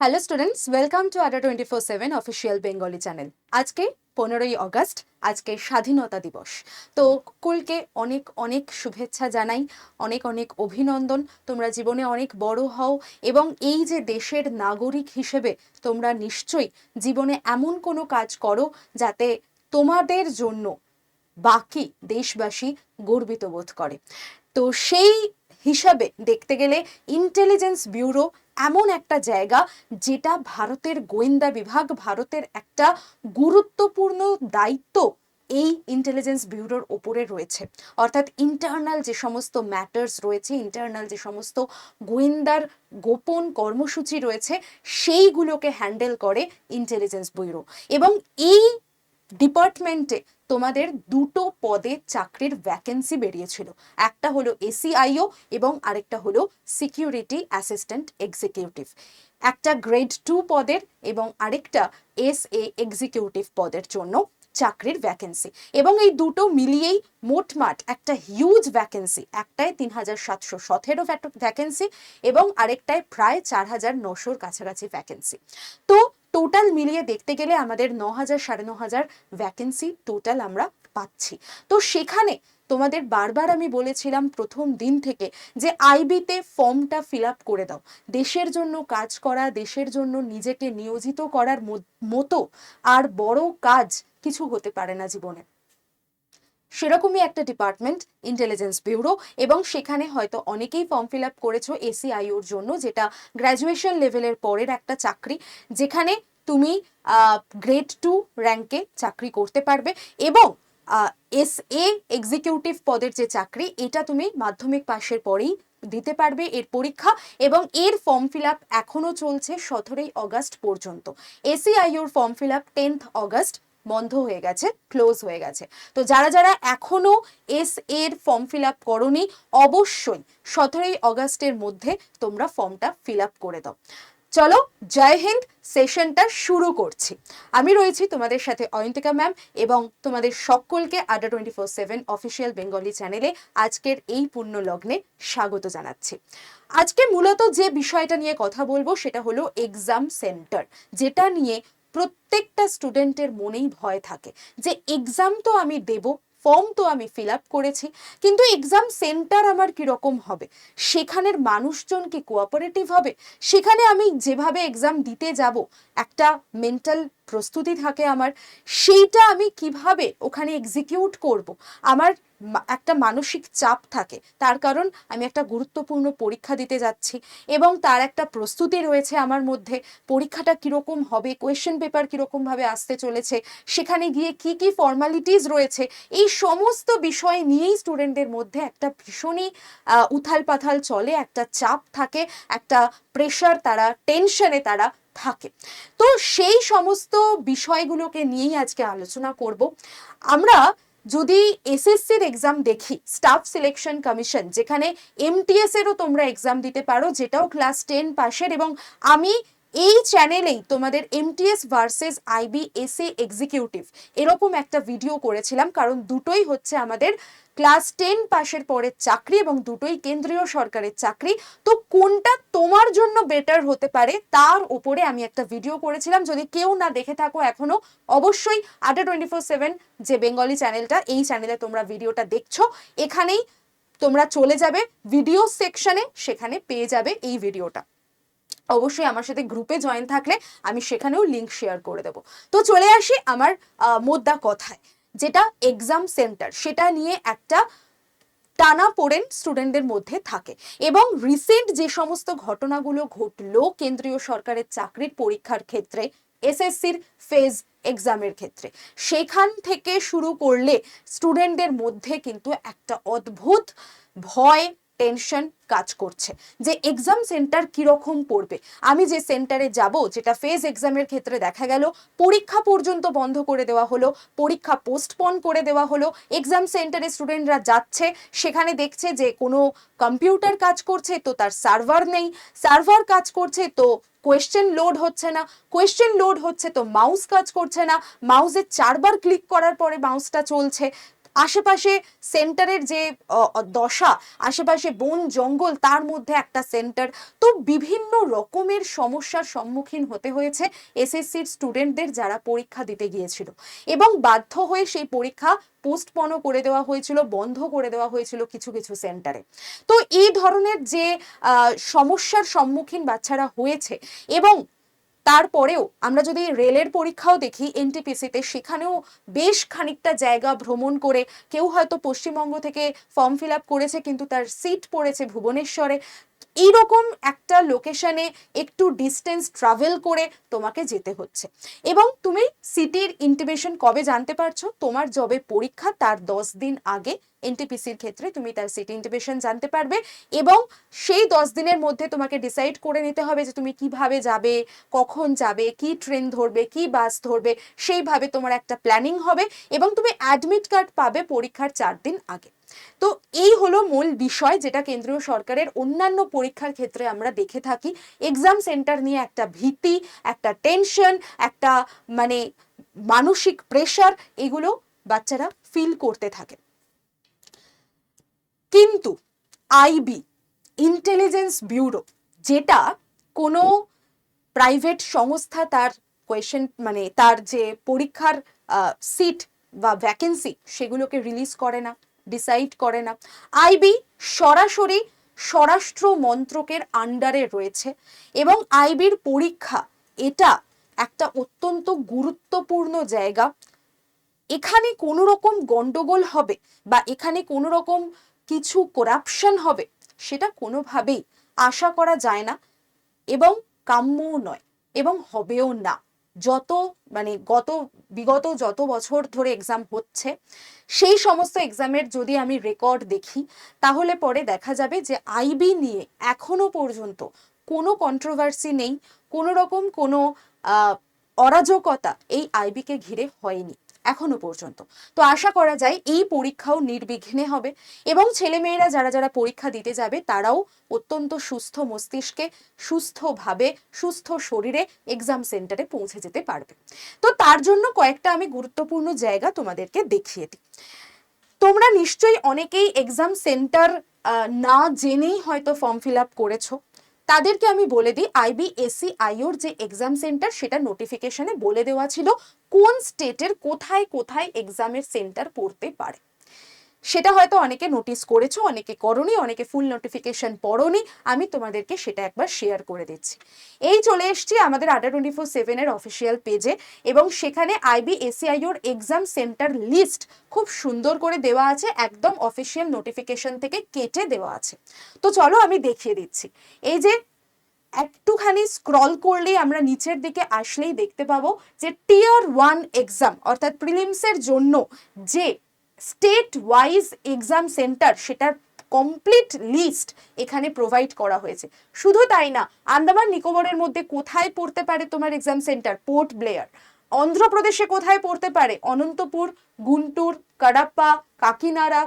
Hello students welcome to Adda twenty four seven official Bengali channel আজকে পনেরোই August, আজকে স্বাধীনতা দিবস। তো কুলকে অনেক অনেক শুভেচ্ছা জানাই, অনেক অনেক অভিনন্দন। তোমরা জীবনে অনেক বড় হও এবং এই যে দেশের নাগরিক হিসেবে তোমরা নিশ্চয়ই জীবনে এমন কোনো কাজ করো যাতে তোমাদের জন্য বাকি দেশবাসী গর্বিত বোধ করে। তো সেই হিসাবে দেখতে গেলে ইন্টেলিজেন্স ব্যুরো এমন একটা জায়গা যেটা ভারতের গোয়েন্দা বিভাগ, ভারতের একটা গুরুত্বপূর্ণ দায়িত্ব এই ইন্টেলিজেন্স ব্যুরোর ওপরে রয়েছে। অর্থাৎ ইন্টারনাল যে সমস্ত ম্যাটার্স রয়েছে ইন্টারনাল যে সমস্ত গোয়েন্দার গোপন কর্মসূচি রয়েছে, সেইগুলোকে হ্যান্ডেল করে ইন্টেলিজেন্স ব্যুরো এবং এই ডিপার্টমেন্টে তোমাদের দুটো পদে চাকরির ভ্যাকেন্সি বেরিয়েছিল। একটা হলো এসিআইও এবং আরেকটা হলো সিকিউরিটি অ্যাসিস্ট্যান্ট এক্সিকিউটিভ একটা গ্রেড টু পদের এবং আরেকটা এস এ এক্সিকিউটিভ পদের জন্য চাকরির ভ্যাকেন্সি এবং এই দুটো মিলিয়েই মোটমাট একটা হিউজ ভ্যাকেন্সি একটায় তিন হাজার সাতশো সতেরো ভ্যাকেন্সি এবং আরেকটায় প্রায় চার হাজার নশোর কাছাকাছি ভ্যাকেন্সি তো টোটাল মিলিয়ে দেখতে গেলে আমাদের ন হাজার, সাড়ে ন হাজার ভ্যাকেন্সি টোটাল আমরা পাচ্ছি। তো সেখানে তোমাদের বারবার আমি বলেছিলাম প্রথম দিন থেকে যে আইবিতে ফর্মটা ফিল আপ করে দাও। দেশের জন্য কাজ করা, দেশের জন্য নিজেকে নিয়োজিত করার মতো আর বড় কাজ কিছু হতে পারে না জীবনে। সেরকমই একটা ডিপার্টমেন্ট ইন্টেলিজেন্স ব্যুরো এবং সেখানে হয়তো অনেকেই ফর্ম ফিল আপ করেছ এসিআইওর জন্য, যেটা গ্র্যাজুয়েশন লেভেলের পরের একটা চাকরি, যেখানে তুমি গ্রেড টু র্যাঙ্কে চাকরি করতে পারবে এবং এস এ এক্সিকিউটিভ পদের যে চাকরি, এটা তুমি মাধ্যমিক পাশের পরেই দিতে পারবে এর পরীক্ষা এবং এর ফর্ম ফিল আপ এখনও চলছে সতেরোই অগাস্ট পর্যন্ত। এসিআইওর form fill up tenth August বন্ধ হয়ে গেছে ক্লোজ হয়ে গেছে। তো যারা যারা এখনও এস এর ফর্ম ফিল আপ করনি, অবশ্যই সতেরোই অগস্টের মধ্যে তোমরা ফর্মটা ফিল আপ করে দাও। চলো, জয় হিন্দ সেশনটা শুরু করছি। আমি রয়েছি তোমাদের সাথে অয়ন্তিকা ম্যাম এবং তোমাদের সকলকে Adda twenty four seven official Bengali চ্যানেলে আজকের এই পূর্ণ লগ্নে স্বাগত জানাচ্ছি। আজকে মূলত যে বিষয়টা নিয়ে কথা বলব সেটা হলো এক্সাম সেন্টার যেটা নিয়ে প্রত্যেকটা স্টুডেন্টের মনেই ভয় থাকে যে এক্সাম তো আমি দেব ফর্ম তো আমি ফিল আপ করেছি, কিন্তু এক্সাম সেন্টার আমার কীরকম হবে? সেখানের মানুষজন কি কোঅপারেটিভ হবে? সেখানে আমি যেভাবে এক্সাম দিতে যাব, একটা মেন্টাল প্রস্তুতি থাকে আমার, সেইটা আমি কীভাবে ওখানে এক্সিকিউট করব? আমার একটা মানসিক চাপ থাকে। তার কারণ আমি একটা গুরুত্বপূর্ণ পরীক্ষা দিতে যাচ্ছি এবং তার একটা প্রস্তুতি রয়েছে আমার মধ্যে। পরীক্ষাটা কীরকম হবে কোয়েশ্চেন পেপার কীরকমভাবে আসতে চলেছে, সেখানে গিয়ে কি কি ফর্মালিটিস রয়েছে, এই সমস্ত বিষয় নিয়েই স্টুডেন্টদের মধ্যে একটা ভীষণই উথাল পাথাল চলে, একটা চাপ থাকে, একটা প্রেশার তারা টেনশনে তারা থাকে। তো সেই সমস্ত বিষয়গুলোকে নিয়েই আজকে আলোচনা করব। আমরা যদি এসএসসির এক্সাম দেখি স্টাফ সিলেকশন কমিশন যেখানে এমটিএস এরও তোমরা এক্সাম দিতে পারো, যেটাও ক্লাস টেন পাশের এবং আমি এই চ্যানেলেই তোমাদের এমটিএস ভার্সেস আইবিএসএ এক্সিকিউটিভ এরকম একটা ভিডিও করেছিলাম, কারণ দুটোই হচ্ছে আমাদের ক্লাস টেন পাশের পরের চাকরি এবং দুটোই কেন্দ্রীয় সরকারের চাকরি। তো কোনটা তোমার জন্য বেটার হতে পারে তার উপরে আমি একটা ভিডিও করেছিলাম। যদি কেউ না দেখে থাকো এখনও, অবশ্যই আটা টোয়েন্টি ফোর সেভেন যে বেঙ্গলি চ্যানেলটা এই চ্যানেলে তোমরা ভিডিওটা দেখছ। এখানেই তোমরা চলে যাবে ভিডিও সেকশনে সেখানে পেয়ে যাবে এই ভিডিওটা অবশ্যই আমার সাথে গ্রুপে জয়েন থাকলে আমি সেখানেও লিঙ্ক শেয়ার করে দেবো। তো চলে আসি আমার মোদ্দা কথায়। যেটা এক্সাম সেন্টার সেটা নিয়ে একটা টানা পড়েন স্টুডেন্টদের মধ্যে থাকে। এবং রিসেন্ট যে সমস্ত ঘটনাগুলো ঘটলো কেন্দ্রীয় সরকারের চাকরির পরীক্ষার ক্ষেত্রে এসএসসির ফেজ এক্সামের ক্ষেত্রে, সেখান থেকে শুরু করলে স্টুডেন্টদের মধ্যে কিন্তু একটা অদ্ভুত ভয় টেনশন কাজ করছে। যে এক্সাম সেন্টার কীরকম পড়বে? আমি যে সেন্টারে যাব, যেটা ফেজ এক্সামের ক্ষেত্রে দেখা গেল, পরীক্ষা পর্যন্ত বন্ধ করে দেওয়া হলো, পরীক্ষা পোস্টপন করে দেওয়া হলো এক্সাম সেন্টারে স্টুডেন্টরা যাচ্ছে, সেখানে দেখছে যে কোনো কম্পিউটার কাজ করছে, তো তার সার্ভার নেই। সার্ভার কাজ করছে, তো কোয়েশ্চেন লোড হচ্ছে না। কোয়েশ্চেন লোড হচ্ছে, তো মাউস কাজ করছে না। মাউসে চারবার ক্লিক করার পরে মাউসটা চলছে। আশেপাশে সেন্টারের যে দশা, আশেপাশে বন, জঙ্গল, তার মধ্যে একটা সেন্টার। তো বিভিন্ন রকমের সমস্যার সম্মুখীন হতে হয়েছে এসএসসির স্টুডেন্টদের যারা পরীক্ষা দিতে গিয়েছিল। এবং বাধ্য হয়ে সেই পরীক্ষা পোস্টপনও করে দেওয়া হয়েছিল, বন্ধ করে দেওয়া হয়েছিল কিছু কিছু সেন্টারে। তো এই ধরনের যে সমস্যার সম্মুখীন বাচ্চারা হয়েছে এবং তারপরেও আমরা যদি রেলের পরীক্ষাও দেখি এনটিপিসিতে সেখানেও বেশ খানিকটা জায়গা ভ্রমণ করে কেউ হয়তো পশ্চিমবঙ্গ থেকে ফর্ম ফিল করেছে, কিন্তু তার সিট পড়েছে ভুবনেশ্বরে। এইরকম একটা লোকেশনে একটু ডিস্টেন্স ট্রাভেল করে তোমাকে যেতে হচ্ছে। এবং তুমি সিটির ইন্টিমেশন কবে জানতে পারছ? তোমার জবে পরীক্ষা তার দশ দিন আগে এনটিপিসির ক্ষেত্রে তুমি তার সিটি ইন্টিমেশন জানতে পারবে এবং সেই দশ দিনের মধ্যে তোমাকে ডিসাইড করে নিতে হবে যে তুমি কীভাবে যাবে, কখন যাবে, কি ট্রেন ধরবে, কি বাস ধরবে, সেইভাবে তোমার একটা প্ল্যানিং হবে এবং তুমি অ্যাডমিট কার্ড পাবে পরীক্ষার চার দিন আগে। তো এই হলো মূল বিষয় যেটা কেন্দ্রীয় সরকারের অন্যান্য পরীক্ষার ক্ষেত্রে আমরা দেখে থাকি। এক্সাম সেন্টার নিয়ে একটা ভীতি, একটা টেনশন একটা মানে মানসিক প্রেশার এগুলো বাচ্চারা ফিল করতে থাকে। কিন্তু আইবি ইন্টেলিজেন্স ব্যুরো যেটা কোনো প্রাইভেট সংস্থা তার কোয়েশন মানে তার যে পরীক্ষার সিট বা ভ্যাকেন্সি সেগুলোকে রিলিজ করে না। ডিসাইড করে না। আইবি সরাসরি স্বরাষ্ট্র মন্ত্রকের আন্ডারে রয়েছে এবং আইবির পরীক্ষা এটা একটা অত্যন্ত গুরুত্বপূর্ণ জায়গা। এখানে কোনো রকম গন্ডগোল হবে বা এখানে কোনো রকম কিছু করাপশন হবে সেটা কোনোভাবেই আশা করা যায় না এবং কাম্যও নয় এবং হবেও না। যত মানে গত, বিগত যত বছর ধরে এক্সাম হচ্ছে, সেই সমস্ত এক্সামের যদি আমি রেকর্ড দেখি, তাহলে পরে দেখা যাবে যে আইবি নিয়ে এখনও পর্যন্ত কোনো কন্ট্রোভার্সি নেই, কোনো রকম কোনো অরাজকতা এই আইবিকে ঘিরে হয়নি। এখনও পর্যন্ত। তো আশা করা যায় এই পরীক্ষাও নির্বিঘ্নে হবে এবং ছেলেমেয়েরা যারা যারা পরীক্ষা দিতে যাবে তারাও অত্যন্ত সুস্থ মস্তিষ্কে, সুস্থভাবে, সুস্থ শরীরে এক্সাম সেন্টারে পৌঁছে যেতে পারবে। তো তার জন্য কয়েকটা আমি গুরুত্বপূর্ণ জায়গা তোমাদেরকে দেখিয়ে দিই। তোমরা নিশ্চয়ই অনেকেই এক্সাম সেন্টার না জেনেই হয়তো ফর্ম ফিল আপ করেছ। তাদেরকে আমি বলে দিই আইবিএসি আইওর যে এক্সাম সেন্টার সেটা নোটিফিকেশনে বলে দেওয়া ছিল কোন স্টেটের কোথায় কোথায় এক্সামের সেন্টার পড়তে পারে। সেটা হয়তো অনেকে নোটিস করেছ, অনেকে করনি, অনেকে ফুল নোটিফিকেশন পড়নি। আমি তোমাদেরকে সেটা একবার শেয়ার করে দিচ্ছি। এই চলে এসছি আমাদের আড্ডা টোয়েন্টি ফোর সেভেনের অফিসিয়াল পেজে এবং সেখানে আইবিএসিআইওর এক্সাম সেন্টার লিস্ট খুব সুন্দর করে দেওয়া আছে, একদম অফিসিয়াল নোটিফিকেশন থেকে কেটে দেওয়া আছে। তো চলো আমি দেখিয়ে দিচ্ছি। এই যে একটুখানি স্ক্রল করলেই আমরা নিচের দিকে আসলেই দেখতে পাবো যে টিয়ার ওয়ান এক্সাম অর্থাৎ প্রিলিমসের জন্য যে স্টেট ওয়াইজ এক্সাম সেন্টার সেটার কমপ্লিট লিস্ট এখানে প্রোভাইড করা হয়েছে। শুধু তাই না আন্দামান নিকোবরের মধ্যে কোথায় পড়তে পারে তোমার এক্সাম সেন্টার পোর্ট ব্লেয়ার অন্ধ্রপ্রদেশে কোথায় পড়তে পারে? অনন্তপুর গুন্টুর কাডাপ্পা কাকিনাড়া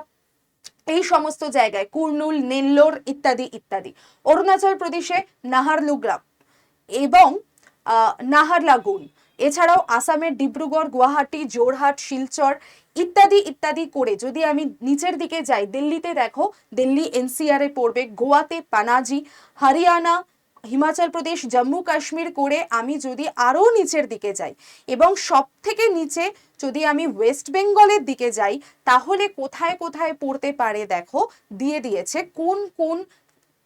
এই সমস্ত জায়গায় কুর্নুল নেল্লোর ইত্যাদি ইত্যাদি। অরুণাচল প্রদেশে নাহারলুগ্রাম এবং আহ, নাহারলাগুন এছাড়াও আসামের ডিব্রুগড়, গুয়াহাটি জোরহাট শিলচর ইত্যাদি ইত্যাদি করে যদি আমি নিচের দিকে যাই, দিল্লিতে দেখো, দিল্লি এনসিআরে পড়বে, গোয়াতে পানাজি, হরিয়ানা, হিমাচল প্রদেশ, জম্মু, কাশ্মীর করে আমি যদি আরও নিচের দিকে যাই এবং সব থেকে নিচে যদি আমি ওয়েস্ট বেঙ্গলের দিকে যাই, তাহলে কোথায় কোথায় পড়তে পারে দেখো, দিয়ে দিয়েছে কোন কোন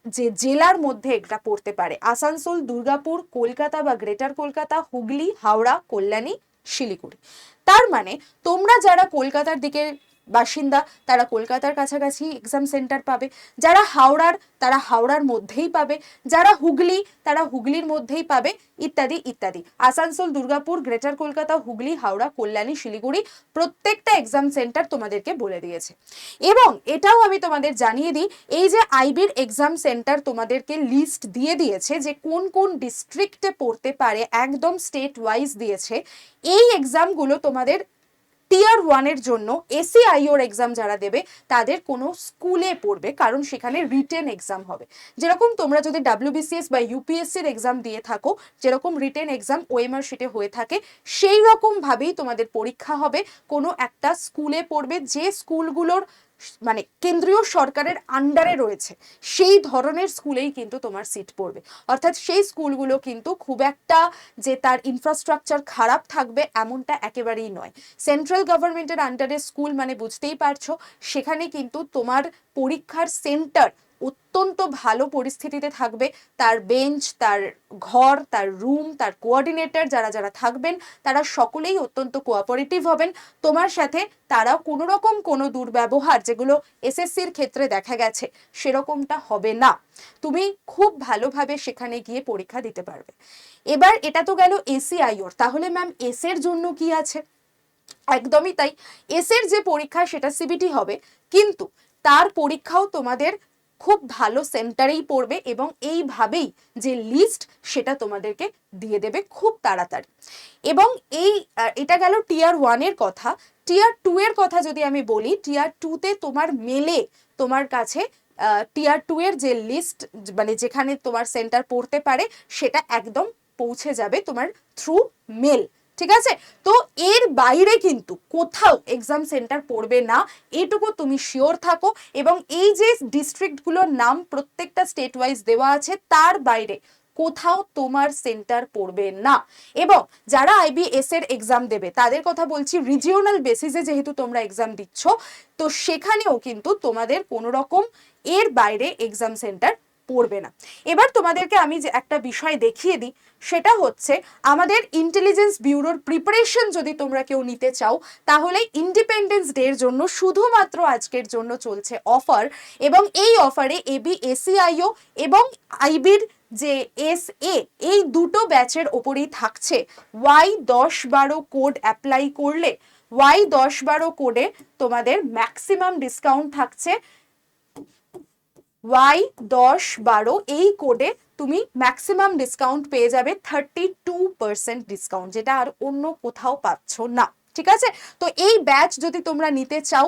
যে জেলার মধ্যে এটা পড়তে পারে। আসানসোল, দুর্গাপুর, কলকাতা বা গ্রেটার কলকাতা, হুগলি, হাওড়া, কল্যাণী, শিলিগুড়ি। তার মানে তোমরা যারা কলকাতার দিকে বাসিন্দা, তারা কলকাতার কাছাকাছি এক্সাম সেন্টার পাবে। যারা হাওড়ার, তারা হাওড়ার মধ্যেই পাবে। যারা হুগলি, তারা হুগলির মধ্যেই পাবে। ইত্যাদি ইত্যাদি। আসানসোল, দুর্গাপুর, গ্রেটার কলকাতা, হুগলি, হাওড়া, কল্যাণী, শিলিগুড়ি প্রত্যেকটা এক্সাম সেন্টার তোমাদেরকে বলে দিয়েছে। এবং এটাও আমি তোমাদের জানিয়ে দিই, এই যে আইবির এক্সাম সেন্টার তোমাদেরকে লিস্ট দিয়ে দিয়েছে যে কোন কোন ডিস্ট্রিক্টে পড়তে পারে, একদম স্টেট ওয়াইজ দিয়েছে, এই এক্সামগুলো তোমাদের টিয়ার ওয়ানের জন্য এসিআইওর এক্সাম যারা দেবে, তাদের কোনো স্কুলে পড়বে, কারণ সেখানে রিটেন এক্সাম হবে। যেরকম তোমরা যদি ডাব্লিউবিসিএস বা ইউপিএসসির এক্সাম দিয়ে থাকো, যেরকম রিটেন এক্সাম ওএমআর শিটে হয়ে থাকে, সেই রকমভাবেই তোমাদের পরীক্ষা হবে। কোনো একটা স্কুলে পড়বে, যে স্কুলগুলোর মানে কেন্দ্রীয় সরকারের আন্ডারে রয়েছে। সেই ধরনের স্কুলেই কিন্তু তোমার সিট পড়বে। অর্থাৎ সেই স্কুলগুলো কিন্তু খুব একটা যে তার ইনফ্রাস্ট্রাকচার খারাপ থাকবে এমনটা একেবারেই নয়। সেন্ট্রাল গভর্নমেন্টের আন্ডারে স্কুল মানে বুঝতেই পারছ, সেখানে কিন্তু তোমার পরীক্ষার সেন্টার অত্যন্ত ভালো পরিস্থিতিতে থাকবে। তার বেঞ্চ, তার ঘর, তার রুম, তার কোঅর্ডিনেটর যারা যারা থাকবেন, তারা সকলেই অত্যন্ত কোঅপারেটিভ হবেন। তোমার সাথে তারা কোনো রকম কোনো দুর্ব্যবহার যেগুলো এসএসসির ক্ষেত্রে দেখা গেছে, সেরকমটা হবে না। তুমি খুব ভালোভাবে সেখানে গিয়ে পরীক্ষা দিতে পারবে। এবার এটা তো গেল এসিআইওর। তাহলে ম্যাম, এসের জন্য কি আছে? একদমই তাই। এসের যে পরীক্ষা, সেটা সিবিটি হবে। কিন্তু তার পরীক্ষাও তোমাদের খুব ভালো সেন্টারেই পড়বে এবং এইভাবেই যে লিস্ট সেটা তোমাদেরকে দিয়ে দেবে খুব তাড়াতাড়ি। এবং এই এটা গেল টিয়ার ওয়ানের কথা। টিয়ার টু এর কথা যদি আমি বলি টিয়ার টুতে তোমার মেলে তোমার কাছে টিয়ার টু এর যে লিস্ট মানে যেখানে তোমার সেন্টার পড়তে পারে, সেটা একদম পৌঁছে যাবে তোমার থ্রু মেল ঠিক আছে? তো এর বাইরে কিন্তু কোথাও এক্সাম সেন্টার পড়বে না, এটুকু তুমি শিওর থাকো এবং এই যে ডিস্ট্রিক্টগুলোর নাম প্রত্যেকটা স্টেট ওয়াইজ দেওয়া আছে, তার বাইরে কোথাও তোমার সেন্টার পড়বে না। এবং যারা আইবিএস এর এক্সাম দেবে, তাদের কথা বলছি রিজিওনাল বেসিসে যেহেতু তোমরা এক্সাম দিচ্ছ, তো সেখানেও কিন্তু তোমাদের কোনো রকম এর বাইরে এক্সাম সেন্টার পড়বে না। এবার তোমাদেরকে আমি যে একটা বিষয় দেখিয়ে দিই, সেটা হচ্ছে আমাদের ইন্টেলিজেন্স ব্যুরোর প্রিপারেশন যদি তোমরা কেউ নিতে চাও, তাহলে ইন্ডিপেন্ডেন্স ডে এর জন্য শুধুমাত্র আজকের জন্য চলছে অফার এবং এই অফারে এবি এসিআইও এবং আইবির যে এস এ এই দুটো ব্যাচের ওপরেই থাকছে। ওয়াই দশ বারো কোড অ্যাপ্লাই করলে ওয়াই দশ বারো কোডে তোমাদের ম্যাক্সিমাম ডিসকাউন্ট থাকছে। ওয়াই দশ বারো এই কোডে তুমি ম্যাক্সিমাম ডিসকাউন্ট পেয়ে যাবে থার্টি টু পার্সেন্ট ডিসকাউন্ট যেটা আর অন্য কোথাও পাচ্ছ না, ঠিক আছে? তো এই ব্যাচ যদি তোমরা নিতে চাও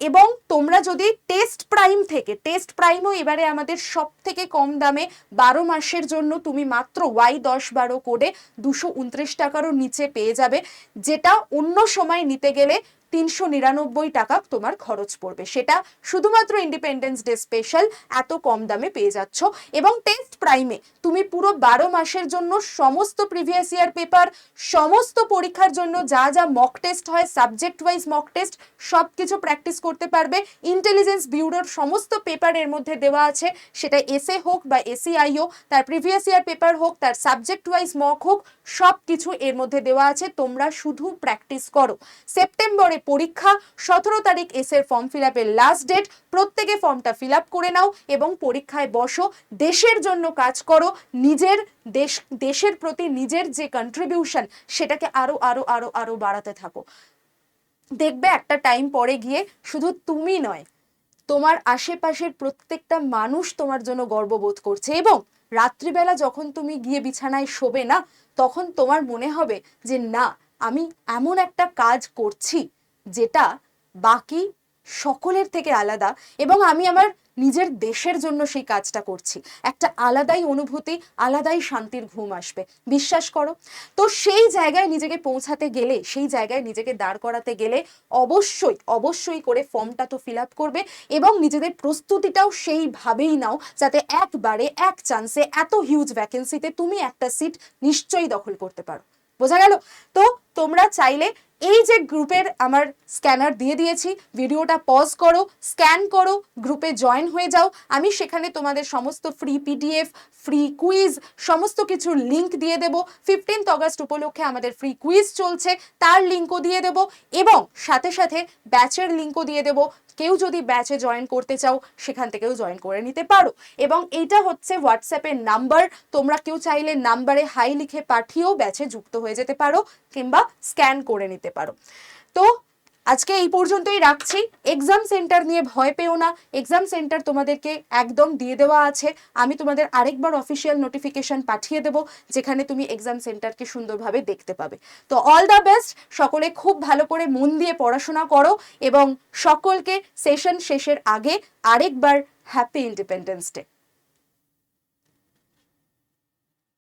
এবং তোমরা যদি টেস্ট প্রাইম থেকে টেস্ট প্রাইমও এবারে আমাদের সব থেকে কম দামে বারো মাসের জন্য তুমি মাত্র ওয়াই দশ বারো কোডে দুশো উনত্রিশ টাকারও নিচে পেয়ে যাবে, যেটা অন্য সময় নিতে গেলে তিনশো নিরানব্বই টাকা তোমার খরচ পড়বে। সেটা শুধুমাত্র ইন্ডিপেন্ডেন্স ডে স্পেশাল এত কম দামে পেয়ে যাচ্ছ এবং টেস্ট প্রাইমে তুমি পুরো বারো মাসের জন্য সমস্ত প্রিভিয়াস ইয়ার পেপার সমস্ত পরীক্ষার জন্য যা যা মক টেস্ট হয় সাবজেক্ট ওয়াইজ মক টেস্ট সব কিছু প্র্যাকটিস করতে পারবে। ইন্টেলিজেন্স ব্যুরোর সমস্ত পেপার এর মধ্যে দেওয়া আছে। সেটা এসএ হোক বা এসিআইও তার প্রিভিয়াস ইয়ার পেপার হোক, তার সাবজেক্ট ওয়াইজ মক হোক সব কিছু এর মধ্যে দেওয়া আছে। তোমরা শুধু প্র্যাকটিস করো। সেপ্টেম্বরে পরীক্ষা, সতেরো তারিখ এস এর ফর্ম ফিল আপের লাস্ট ডেট প্রত্যেকে ফর্মটা ফিল আপ করে নাও এবং পরীক্ষায় বসো, দেশের জন্য কাজ করো, নিজের দেশ, দেশের প্রতি নিজের যে কন্ট্রিবিউশন সেটাকে আরও আরও আরও আরও বাড়াতে থাকো। দেখবে একটা টাইম পরে গিয়ে শুধু তুমি নয়, তোমার আশেপাশের প্রত্যেকটা মানুষ তোমার জন্য গর্ববোধ করছে এবং রাত্রিবেলা যখন তুমি গিয়ে বিছানায় শোবে না, তখন তোমার মনে হবে যে না, আমি এমন একটা কাজ করছি। যেটা বাকি সকলের থেকে আলাদা এবং আমি আমার নিজের দেশের জন্য সেই কাজটা করছি। একটা আলাদাই অনুভূতি, আলাদাই শান্তির ঘুম আসবে। বিশ্বাস করো? তো সেই জায়গায় নিজেকে পৌঁছাতে গেলে, সেই জায়গায় নিজেকে দাঁড় করাতে গেলে অবশ্যই অবশ্যই করে ফর্মটা তো ফিল আপ করবে এবং নিজেদের প্রস্তুতিটাও সেইভাবেই নাও যাতে একবারে, এক চান্সে এত হিউজ ভ্যাকেন্সিতে তুমি একটা সিট নিশ্চয়ই দখল করতে পারো। বোঝা গেল? তো তোমরা চাইলে এই যে গ্রুপের আমার স্ক্যানার দিয়ে দিয়েছি, ভিডিওটা পজ করো স্ক্যান করো, গ্রুপে জয়েন হয়ে যাও। আমি সেখানে তোমাদের সমস্ত ফ্রি পিডিএফ ফ্রি কুইজ সমস্ত কিছুর লিঙ্ক দিয়ে দেব। ফিফটিন্থ অগস্ট উপলক্ষে আমাদের ফ্রি কুইজ চলছে, তার লিঙ্কও দিয়ে দেব এবং সাথে সাথে ব্যাচের লিঙ্কও দিয়ে দেব। কেউ যদি ব্যাচে জয়েন করতে চাও, সেখান থেকেও জয়েন করে নিতে পারো। এবং এটা হচ্ছে হোয়াটসঅ্যাপের নাম্বার তোমরা কেউ চাইলে নাম্বারে হাই লিখে পাঠিয়েও ব্যাচে যুক্ত হয়ে যেতে পারো কিংবা স্ক্যান করে নিতে পারো। তো আজকে এই পর্যন্তই রাখছি। এক্সাম সেন্টার নিয়ে ভয় পেও না। এক্সাম সেন্টার তোমাদেরকে একদম দিয়ে দেওয়া আছে। আমি তোমাদের আরেকবার অফিসিয়াল নোটিফিকেশন পাঠিয়ে দেবো, যেখানে তুমি এক্সাম সেন্টারকে সুন্দরভাবে দেখতে পাবে। তো অল দ্য বেস্ট সকলে খুব ভালো করে মন দিয়ে পড়াশোনা করো এবং সকলকে সেশন শেষের আগে আরেকবার হ্যাপি ইন্ডিপেন্ডেন্স ডে